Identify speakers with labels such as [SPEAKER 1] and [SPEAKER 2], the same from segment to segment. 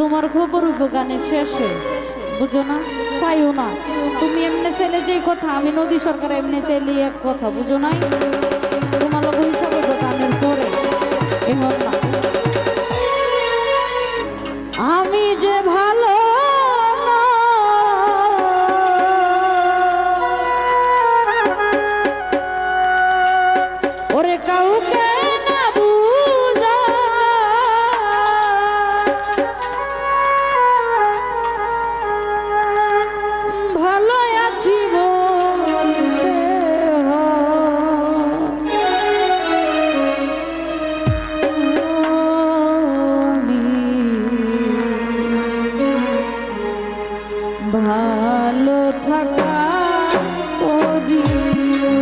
[SPEAKER 1] তোমার খবর উপগানে শেষে বুঝো না? পাইও না। তুমি এমনি চাইলে যে কথা, আমি নদী সরকার এমনি চাইলে এক কথা, বুঝো নাই? তোমার লোক হিসাবে কথা আমি পরে। এমন না। আমি যে ভাই ভালো থাকা করিও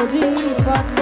[SPEAKER 1] শরীর